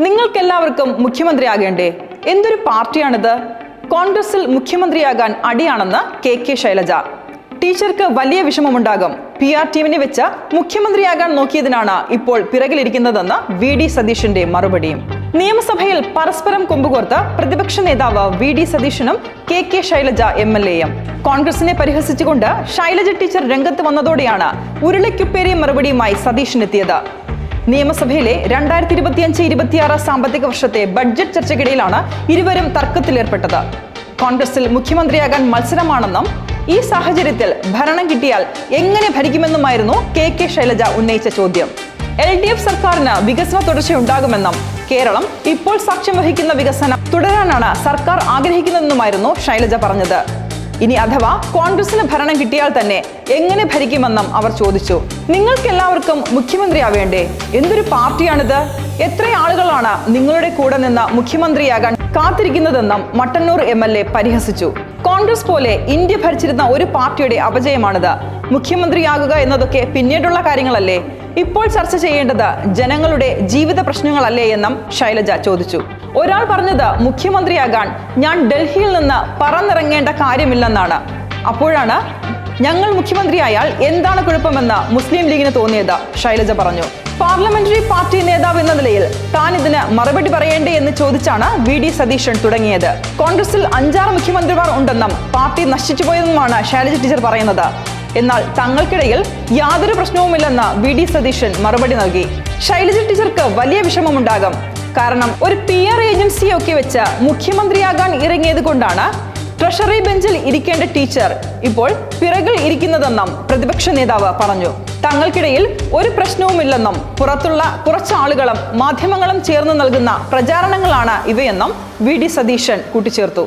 നിങ്ങൾക്കെല്ലാവർക്കും മുഖ്യമന്ത്രിയാകേണ്ടേ? എന്തൊരു പാർട്ടിയാണിത്? കോൺഗ്രസിൽ മുഖ്യമന്ത്രിയാകാൻ അടിയാണെന്ന് കെ കെ ശൈലജ. ടീച്ചർക്ക് വലിയ വിഷമമുണ്ടാകും. പി ആർ ടീമിനെ വെച്ച് മുഖ്യമന്ത്രിയാകാൻ നോക്കിയതിനാണ് ഇപ്പോൾ പിറകിലിരിക്കുന്നതെന്ന് വി ഡി സതീഷിന്റെ മറുപടിയും. നിയമസഭയിൽ പരസ്പരം കൊമ്പുകോർത്ത് പ്രതിപക്ഷ നേതാവ് വി ഡി സതീശനും K K Shailaja M L എയും. കോൺഗ്രസിനെ പരിഹസിച്ചുകൊണ്ട് ശൈലജ ടീച്ചർ രംഗത്ത് വന്നതോടെയാണ് ഉരുളയ്ക്കുപ്പേരി മറുപടിയുമായി സതീഷിനെത്തിയത്. നിയമസഭയിലെ രണ്ടായിരത്തി ഇരുപത്തിയഞ്ച് ഇരുപത്തിയാറ് സാമ്പത്തിക വർഷത്തെ ബഡ്ജറ്റ് ചർച്ചയ്ക്കിടയിലാണ് ഇരുവരും തർക്കത്തിലേർപ്പെട്ടത്. കോൺഗ്രസിൽ മുഖ്യമന്ത്രിയാകാൻ മത്സരമാണെന്നും ഈ സാഹചര്യത്തിൽ ഭരണം കിട്ടിയാൽ എങ്ങനെ ഭരിക്കുമെന്നുമായിരുന്നു കെ കെ ശൈലജ ഉന്നയിച്ച ചോദ്യം. എൽ ഡി എഫ് സർക്കാരിന് വികസന തുടർച്ചയുണ്ടാകുമെന്നും കേരളം ഇപ്പോൾ സാക്ഷ്യം വഹിക്കുന്ന വികസനം തുടരാനാണ് സർക്കാർ ആഗ്രഹിക്കുന്നതെന്നുമായിരുന്നു ശൈലജ പറഞ്ഞത്. ഇനി അഥവാ കോൺഗ്രസിന് ഭരണം കിട്ടിയാൽ തന്നെ എങ്ങനെ ഭരിക്കുമെന്നും അവർ ചോദിച്ചു. നിങ്ങൾക്കെല്ലാവർക്കും മുഖ്യമന്ത്രിയാവേണ്ടേ? എന്തൊരു പാർട്ടിയാണിത്? എത്ര ആളുകളാണ് നിങ്ങളുടെ കൂടെ നിന്ന് മുഖ്യമന്ത്രിയാകാൻ കാത്തിരിക്കുന്നതെന്നും മട്ടന്നൂർ എം എൽ എ പരിഹസിച്ചു. കോൺഗ്രസ് പോലെ ഇന്ത്യ ഭരിച്ചിരുന്ന ഒരു പാർട്ടിയുടെ അപജയമാണിത്. മുഖ്യമന്ത്രിയാകുക എന്നതൊക്കെ പിന്നീടുള്ള കാര്യങ്ങളല്ലേ? ഇപ്പോൾ ചർച്ച ചെയ്യേണ്ടത് ജനങ്ങളുടെ ജീവിത പ്രശ്നങ്ങളല്ലേ എന്നും ശൈലജ ചോദിച്ചു. ഒരാൾ പറഞ്ഞത് മുഖ്യമന്ത്രിയാകാൻ ഞാൻ ഡൽഹിയിൽ നിന്ന് പറന്നിറങ്ങേണ്ട കാര്യമില്ലെന്നാണ്. അപ്പോഴാണ് ഞങ്ങൾ മുഖ്യമന്ത്രിയായാൽ എന്താണ് കുഴപ്പമെന്ന് മുസ്ലിം ലീഗിന് തോന്നിയത്? ശൈലജ പറഞ്ഞു. പാർലമെന്ററി പാർട്ടി നേതാവ് എന്ന നിലയിൽ താൻ ഇതിന് മറുപടി പറയേണ്ടേ എന്ന് ചോദിച്ചാണ് വി ഡി സതീശൻ തുടങ്ങിയത്. കോൺഗ്രസിൽ അഞ്ചാറ് മുഖ്യമന്ത്രിമാർ ഉണ്ടെന്നും പാർട്ടി നശിച്ചുപോയെന്നുമാണ് ശൈലജ ടീച്ചർ പറയുന്നത്. എന്നാൽ തങ്ങൾക്കിടയിൽ യാതൊരു പ്രശ്നവുമില്ലെന്ന് വി ഡി സതീശൻ മറുപടി നൽകി. ശൈലജ ടീച്ചർക്ക് വലിയ വിഷമമുണ്ടാകും. കാരണം ഒരു പി ആർ ഏജൻസിയൊക്കെ വെച്ച് മുഖ്യമന്ത്രിയാകാൻ ഇറങ്ങിയത് കൊണ്ടാണ് ട്രഷറി ബെഞ്ചിൽ ഇരിക്കേണ്ട ടീച്ചർ ഇപ്പോൾ പിറകിൽ ഇരിക്കുന്നതെന്നും പ്രതിപക്ഷ നേതാവ് പറഞ്ഞു. തങ്ങൾക്കിടയിൽ ഒരു പ്രശ്നവുമില്ലെന്നും പുറത്തുള്ള കുറച്ച് ആളുകളും മാധ്യമങ്ങളും ചേർന്ന് നൽകുന്ന പ്രചാരണങ്ങളാണ് ഇവയെന്നും വി ഡി സതീശൻ കൂട്ടിച്ചേർത്തു.